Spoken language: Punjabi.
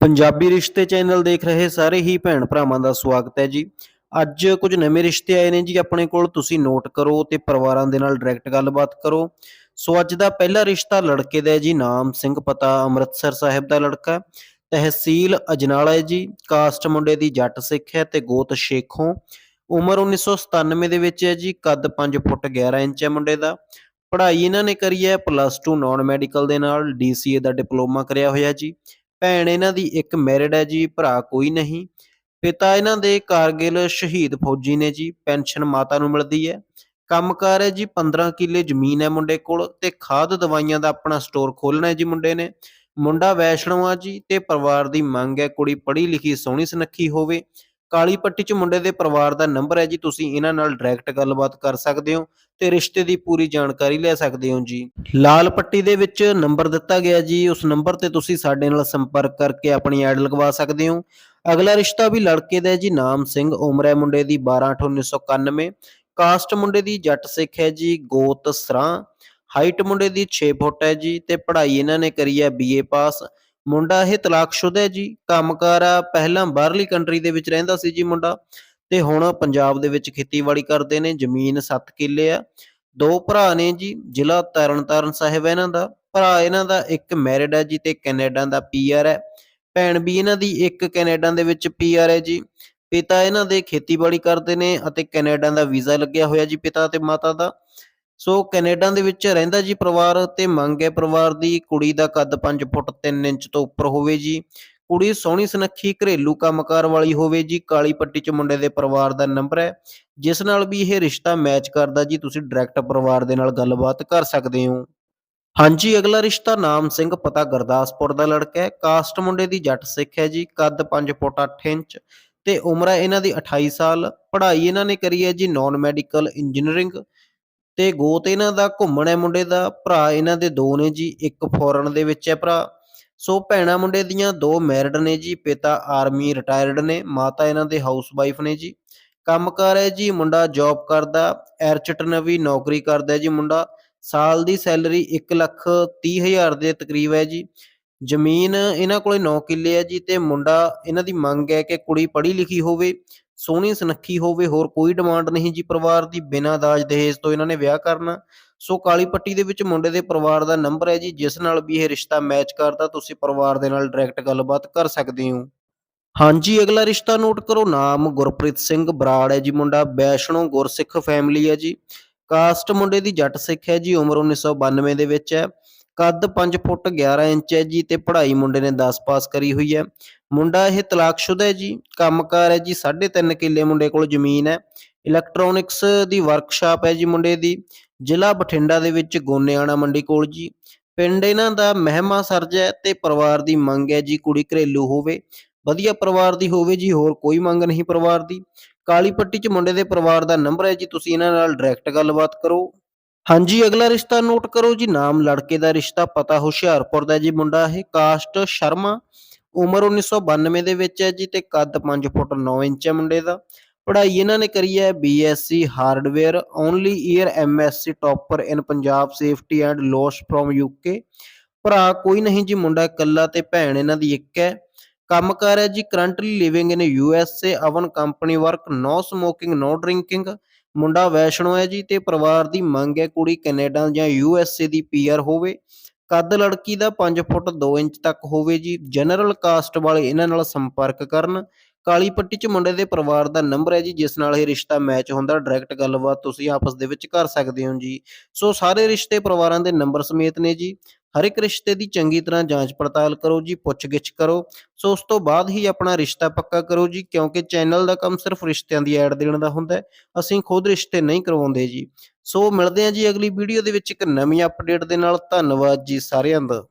ਪੰਜਾਬੀ ਰਿਸ਼ਤੇ ਚੈਨਲ ਦੇਖ ਰਹੇ ਸਾਰੇ ਹੀ ਭੈਣ ਭਰਾਵਾਂ ਦਾ ਸਵਾਗਤ ਹੈ ਜੀ। ਅੱਜ ਕੁਝ ਨਵੇਂ ਰਿਸ਼ਤੇ ਆਏ ਨੇ ਜੀ ਆਪਣੇ ਕੋਲ, ਤੁਸੀਂ ਨੋਟ ਕਰੋ ਤੇ ਪਰਿਵਾਰਾਂ ਦੇ ਨਾਲ ਡਾਇਰੈਕਟ ਗੱਲਬਾਤ ਕਰੋ। ਸੋ ਅੱਜ ਦਾ ਪਹਿਲਾ ਰਿਸ਼ਤਾ ਲੜਕੇ ਦਾ ਹੈ ਜੀ, ਨਾਮ ਸਿੰਘ ਪਤਾ, ਅੰਮ੍ਰਿਤਸਰ ਸਾਹਿਬ ਦਾ ਲੜਕਾ ਤਹਿਸੀਲ ਅਜਨਾਲਾ ਹੈ ਜੀ, ਕਾਸਟ ਮੁੰਡੇ ਦੀ ਜੱਟ ਸਿੱਖ ਹੈ ਤੇ ਗੋਤ ਸ਼ੇਖੋਂ ਉਮਰ 1997 ਦੇ ਵਿੱਚ ਹੈ ਜੀ, ਕੱਦ 5 ਫੁੱਟ 11 ਇੰਚ ਹੈ ਮੁੰਡੇ ਦਾ। ਪੜ੍ਹਾਈ ਇਹਨਾਂ ਨੇ ਕਰੀ ਹੈ ਪਲੱਸ 2 ਨਾਨ ਮੈਡੀਕਲ ਦੇ ਨਾਲ ਡੀਸੀਏ ਦਾ ਡਿਪਲੋਮਾ ਕਰਿਆ ਹੋਇਆ ਜੀ। ਭੈਣ ਇਹਨਾਂ ਦੀ ਇੱਕ ਮੈਰਿਡ ਹੈ ਜੀ, ਭਰਾ ਕੋਈ ਨਹੀਂ। ਪਿਤਾ ਇਹਨਾਂ ਦੇ ਕਾਰਗਿਲ ਸ਼ਹੀਦ ਫੌਜੀ ਨੇ ਜੀ, ਪੈਨਸ਼ਨ ਮਾਤਾ ਨੂੰ ਮਿਲਦੀ ਹੈ। ਕੰਮਕਾਰ ਹੈ ਜੀ 15 ਕਿੱਲੇ ਜ਼ਮੀਨ ਹੈ ਮੁੰਡੇ ਕੋਲ ਤੇ ਖਾਦ ਦਵਾਈਆਂ ਦਾ ਆਪਣਾ ਸਟੋਰ ਖੋਲਣਾ ਹੈ ਜੀ ਮੁੰਡੇ ਨੇ। ਮੁੰਡਾ ਵੈਸ਼ਨੋ ਆ ਜੀ ਤੇ ਪਰਿਵਾਰ ਦੀ ਮੰਗ ਹੈ, ਕੁੜੀ ਪੜ੍ਹੀ ਲਿਖੀ, ਸੋਹਣੀ ਸੁਨੱਖੀ ਹੋਵੇ। ਕਾਲੀ ਪੱਟੀ 'ਚ ਮੁੰਡੇ ਦੇ ਪਰਿਵਾਰ ਦਾ ਨੰਬਰ ਹੈ ਜੀ, ਤੁਸੀਂ ਇਹਨਾਂ ਨਾਲ ਡਾਇਰੈਕਟ ਗੱਲਬਾਤ ਕਰ ਸਕਦੇ ਹੋ ਤੇ ਰਿਸ਼ਤੇ ਦੀ ਪੂਰੀ ਜਾਣਕਾਰੀ ਲੈ ਸਕਦੇ ਹੋ ਜੀ। ਲਾਲ ਪੱਟੀ ਦੇ ਵਿੱਚ ਨੰਬਰ ਦਿੱਤਾ ਗਿਆ ਜੀ, ਉਸ ਨੰਬਰ ਤੇ ਤੁਸੀਂ ਸਾਡੇ ਨਾਲ ਸੰਪਰਕ ਕਰਕੇ ਆਪਣੀ ਐਡ ਲਗਵਾ ਸਕਦੇ ਹੋ। ਅਗਲਾ ਰਿਸ਼ਤਾ ਵੀ ਲੜਕੇ ਦਾ ਹੈ ਜੀ, ਨਾਮ ਸਿੰਘ, ਉਮਰ ਹੈ ਮੁੰਡੇ ਦੀ 12/8/1991 ਕਾਸਟ ਮੁੰਡੇ ਦੀ ਜੱਟ ਸਿੱਖ ਹੈ ਜੀ, ਗੋਤ ਸਰਾਂ। ਹਾਈਟ ਮੁੰਡੇ ਦੀ 6 ਫੁੱਟ ਹੈ ਜੀ, ਤੇ ਪੜ੍ਹਾਈ ਇਹਨਾਂ ਨੇ ਕਰੀ ਹੈ ਬੀਏ ਪਾਸ ਮੁੰਡਾ ਇਹ ਤਲਾਕਸ਼ੁਦਾ ਹੈ ਜੀ, ਕੰਮਕਾਰ ਆ, ਪਹਿਲਾਂ ਬਾਹਰਲੀ ਕੰਟਰੀ ਦੇ ਵਿੱਚ ਰਹਿੰਦਾ ਸੀ ਜੀ ਮੁੰਡਾ ਤੇ ਹੁਣ ਪੰਜਾਬ ਦੇ ਵਿੱਚ ਖੇਤੀਬਾੜੀ ਕਰਦੇ ਨੇ, ਜ਼ਮੀਨ 7 ਕਿੱਲੇ ਆ, ਦੋ ਭਰਾ ਨੇ ਜੀ, ਜ਼ਿਲ੍ਹਾ ਤਰਨਤਾਰਨ ਸਾਹਿਬ ਹੈ ਇਹਨਾਂ ਦਾ, ਭਰਾ ਇਹਨਾਂ ਦਾ ਇੱਕ ਮੈਰਿਡ ਹੈ ਜੀ ਤੇ ਕੈਨੇਡਾ ਦਾ ਪੀਆਰ ਹੈ, ਭੈਣ ਵੀ ਇਹਨਾਂ ਦੀ ਇੱਕ ਕੈਨੇਡਾ ਦੇ ਵਿੱਚ ਪੀਆਰ ਹੈ ਜੀ, ਪਿਤਾ ਇਹਨਾਂ ਦੇ ਖੇਤੀਬਾੜੀ ਕਰਦੇ ਨੇ ਅਤੇ ਕੈਨੇਡਾ ਦਾ ਵੀਜ਼ਾ ਲੱਗਿਆ ਹੋਇਆ ਜੀ ਪਿਤਾ ਤੇ ਮਾਤਾ ਦਾ ਸੋ ਕੈਨੇਡਾ ਦੇ ਵਿੱਚ ਰਹਿੰਦਾ ਜੀ ਪਰਿਵਾਰ ਤੇ ਮੰਗ ਹੈ ਪਰਿਵਾਰ ਦੀ ਕੁੜੀ ਦਾ ਕੱਦ 5 ਫੁੱਟ 3 ਇੰਚ ਤੋਂ ਉੱਪਰ ਹੋਵੇ ਜੀ। ਕੁੜੀ ਸੋਹਣੀ ਸੁਨੱਖੀ ਘਰੇਲੂ ਕੰਮਕਾਰ ਵਾਲੀ ਹੋਵੇ ਜੀ। ਕਾਲੀ ਪੱਟੀ ਚ ਮੁੰਡੇ ਦੇ ਪਰਿਵਾਰ ਦਾ ਨੰਬਰ ਹੈ, ਜਿਸ ਨਾਲ ਵੀ ਇਹ ਰਿਸ਼ਤਾ ਮੈਚ ਕਰਦਾ ਜੀ। ਤੁਸੀਂ ਡਾਇਰੈਕਟ ਪਰਿਵਾਰ ਦੇ ਨਾਲ ਗੱਲਬਾਤ ਕਰ ਸਕਦੇ ਹੋ। ਹਾਂਜੀ, ਅਗਲਾ ਰਿਸ਼ਤਾ ਨਾਮ ਸਿੰਘ, ਪਤਾ ਗੁਰਦਾਸਪੁਰ ਦਾ ਲੜਕਾ ਹੈ। ਕਾਸਟ ਮੁੰਡੇ ਦੀ ਜੱਟ ਸਿੱਖ ਹੈ ਜੀ। ਕੱਦ 5 ਫੁੱਟ 8 ਇੰਚ ਤੇ ਉਮਰ ਹੈ ਇਹਨਾਂ ਦੀ 28 ਸਾਲ। ਪੜ੍ਹਾਈ ਇਹਨਾਂ ਨੇ ਕਰੀ ਹੈ ਜੀ ਨਾਨ ਮੈਡੀਕਲ ਇੰਜੀਨੀਅਰਿੰਗ। ਤੇ ਗੋਤ ਇਹਨਾਂ ਦਾ, ਘੁੰਮਣ ਹੈ ਮੁੰਡੇ ਦਾ, ਭਰਾ ਇਹਨਾਂ ਦੇ ਦੋ ਨੇ ਜੀ, ਇੱਕ ਫੋਰਨ ਦੇ ਵਿੱਚ ਹੈ ਭਰਾ। ਸੋ ਭੈਣਾ ਮੁੰਡੇ ਦੀਆਂ ਦੋ ਮੈਰਿਡ ਨੇ ਜੀ, ਪਿਤਾ ਆਰਮੀ ਰਿਟਾਇਰਡ ਨੇ, ਮਾਤਾ ਇਹਨਾਂ ਦੇ ਹਾਊਸ ਵਾਈਫ ਨੇ ਜੀ। ਕੰਮਕਾਰ ਹੈ ਜੀ, ਮੁੰਡਾ ਜੌਬ ਕਰਦਾ, ਐਰਚਟ ਨਵੀਂ ਨੌਕਰੀ ਕਰਦਾ ਜੀ ਮੁੰਡਾ। ਸਾਲ ਦੀ ਸੈਲਰੀ 1 ਲੱਖ 30 ਹਜ਼ਾਰ ਦੇ ਤਕਰੀਬ ਹੈ ਜੀ। ਜ਼ਮੀਨ ਇਹਨਾਂ ਕੋਲੇ 9 ਕਿੱਲੇ ਹੈ ਜੀ ਤੇ ਮੁੰਡਾ ਇਹਨਾਂ ਦੀ ਮੰਗ ਹੈ ਕਿ ਕੁੜੀ ਪੜ੍ਹੀ ਲਿਖੀ ਹੋਵੇ, ਸੋਹਣੀ ਸੁਨੱਖੀ ਹੋਵੇ, ਹੋਰ ਕੋਈ ਡਿਮਾਂਡ ਨਹੀਂ ਜੀ ਪਰਿਵਾਰ ਦੀ, ਬਿਨਾਂ ਦਾਜ ਦਹੇਜ ਤੋਂ ਇਹਨਾਂ ਨੇ ਵਿਆਹ ਕਰਨਾ। ਸੋ ਕਾਲੀ ਪੱਟੀ ਦੇ ਵਿੱਚ ਮੁੰਡੇ ਦੇ ਪਰਿਵਾਰ ਦਾ ਨੰਬਰ ਹੈ ਜੀ, ਜਿਸ ਨਾਲ ਵੀ ਇਹ ਰਿਸ਼ਤਾ ਮੈਚ ਕਰਦਾ, ਤੁਸੀਂ ਪਰਿਵਾਰ ਦੇ ਨਾਲ ਡਾਇਰੈਕਟ ਗੱਲਬਾਤ ਕਰ ਸਕਦੇ ਹੋ। ਹਾਂਜੀ, ਅਗਲਾ ਰਿਸ਼ਤਾ ਨੋਟ ਕਰੋ, ਨਾਮ ਗੁਰਪ੍ਰੀਤ ਸਿੰਘ ਬਰਾੜ ਹੈ ਜੀ, ਮੁੰਡਾ ਵੈਸ਼ਨੋ ਗੁਰਸਿੱਖ ਫੈਮਿਲੀ ਹੈ ਜੀ। ਕਾਸਟ ਮੁੰਡੇ ਦੀ ਜੱਟ ਸਿੱਖ ਹੈ ਜੀ, ਉਮਰ 1992 ਦੇ ਵਿੱਚ ਹੈ। ਕੱਦ 5 ਫੁੱਟ 11 ਇੰਚ ਹੈ ਜੀ ਤੇ ਪੜ੍ਹਾਈ ਮੁੰਡੇ ਨੇ 10 ਪਾਸ ਕਰੀ ਹੋਈ ਹੈ। ਮੁੰਡਾ ਇਹ ਤਲਾਕਸ਼ੁਦਾ ਹੈ ਜੀ, ਕੰਮਕਾਰ ਹੈ ਜੀ 3.5 ਕਿੱਲੇ ਮੁੰਡੇ ਕੋਲ ਜ਼ਮੀਨ ਹੈ। ਇਲੈਕਟ੍ਰੋਨਿਕਸ ਦੀ ਵਰਕਸ਼ਾਪ ਹੈ ਜੀ ਮੁੰਡੇ ਦੀ। ਜ਼ਿਲ੍ਹਾ ਬਠਿੰਡਾ ਦੇ ਵਿੱਚ ਗੋਨੇਆਣਾ ਮੰਡੀ ਕੋਲ ਜੀ। ਪਿੰਡ ਇਹਨਾਂ ਦਾ ਮਹਿਮਾ ਸਰਜ ਹੈ ਤੇ ਪਰਿਵਾਰ ਦੀ ਮੰਗ ਹੈ ਜੀ ਕੁੜੀ ਘਰੇਲੂ ਹੋਵੇ। ਵਧੀਆ ਪਰਿਵਾਰ ਦੀ ਹੋਵੇ ਜੀ, ਹੋਰ ਕੋਈ ਮੰਗ ਨਹੀਂ ਪਰਿਵਾਰ ਦੀ। ਕਾਲੀ ਪੱਟੀ 'ਚ ਮੁੰਡੇ ਦੇ ਪਰਿਵਾਰ ਦਾ ਨੰਬਰ ਹੈ ਜੀ, ਤੁਸੀਂ ਇਹਨਾਂ ਨਾਲ ਡਾਇਰੈਕਟ ਗੱਲਬਾਤ ਕਰੋ। ਹਾਂਜੀ, ਅਗਲਾ ਰਿਸ਼ਤਾ ਨੋਟ ਕਰੋ ਜੀ, ਨਾਮ ਲੜਕੇ ਦਾ ਰਿਸ਼ਤਾ, ਪਤਾ ਹੁਸ਼ਿਆਰਪੁਰ ਦਾ ਜੀ ਮੁੰਡਾ ਇਹ, ਕਾਸਟ ਸ਼ਰਮਾ, ਉਮਰ 1992 ਦੇ ਵਿੱਚ ਹੈ ਜੀ ਤੇ ਕੱਦ 5 ਫੁੱਟ 9 ਇੰਚ ਹੈ ਮੁੰਡੇ ਦਾ। ਪੜ੍ਹਾਈ ਇਹਨਾਂ ਨੇ ਕਰੀ ਹੈ BSc hardware only year MSc topper in Punjab safety and loss from UK ਭਰਾ ਕੋਈ ਨਹੀਂ ਜੀ, ਮੁੰਡਾ ਇਕੱਲਾ ਤੇ ਭੈਣ ਇਹਨਾਂ ਦੀ ਇੱਕ ਹੈ। ਕੰਮਕਾਰ ਹੈ ਜੀ currently living in USA own company work no smoking no drinking ਮੁੰਡਾ ਵੈਸ਼ਨੋ ਹੈ ਜੀ ਤੇ ਪਰਿਵਾਰ ਦੀ ਮੰਗ ਹੈ ਕੁੜੀ ਕੈਨੇਡਾ ਜਾਂ ਯੂ ਐਸ ਏ ਦੀ ਪੀਆਰ ਹੋਵੇ। ਕੱਦ ਲੜਕੀ ਦਾ 5 ਫੁੱਟ 2 ਇੰਚ ਤੱਕ ਹੋਵੇ ਜੀ। ਜਨਰਲ ਕਾਸਟ ਵਾਲੇ ਇਹਨਾਂ ਨਾਲ ਸੰਪਰਕ ਕਰਨ। ਕਾਲੀ ਪੱਟੀ 'ਚ ਮੁੰਡੇ ਦੇ ਪਰਿਵਾਰ ਦਾ ਨੰਬਰ ਹੈ ਜੀ, ਜਿਸ ਨਾਲ ਇਹ ਰਿਸ਼ਤਾ ਮੈਚ ਹੁੰਦਾ। ਡਾਇਰੈਕਟ ਗੱਲਬਾਤ ਤੁਸੀਂ ਆਪਸ ਦੇ ਵਿੱਚ ਕਰ ਸਕਦੇ ਹੋ ਜੀ। ਸੋ ਸਾਰੇ ਰਿਸ਼ਤੇ ਪਰਿਵਾਰਾਂ ਦੇ ਨੰਬਰ ਸਮੇਤ ਨੇ ਜੀ। ਹਰ ਇੱਕ ਰਿਸ਼ਤੇ ਦੀ ਚੰਗੀ ਤਰ੍ਹਾਂ ਜਾਂਚ ਪੜਤਾਲ ਕਰੋ ਜੀ, ਪੁੱਛਗਿੱਛ ਕਰੋ। ਸੋ ਉਸ ਤੋਂ ਬਾਅਦ ਹੀ ਆਪਣਾ ਰਿਸ਼ਤਾ ਪੱਕਾ ਕਰੋ ਜੀ, ਕਿਉਂਕਿ ਚੈਨਲ ਦਾ ਕੰਮ ਸਿਰਫ ਰਿਸ਼ਤਿਆਂ ਦੀ ਐਡ ਦੇਣ ਦਾ ਹੁੰਦਾ ਹੈ। ਅਸੀਂ ਖੁਦ ਰਿਸ਼ਤੇ ਨਹੀਂ ਕਰਵਾਉਂਦੇ ਜੀ। ਸੋ ਮਿਲਦੇ ਹਾਂ ਜੀ ਅਗਲੀ ਵੀਡੀਓ ਦੇ ਵਿੱਚ ਇੱਕ ਨਵੀਂ ਅਪਡੇਟ ਦੇ ਨਾਲ। ਧੰਨਵਾਦ ਜੀ ਸਾਰਿਆਂ ਦਾ।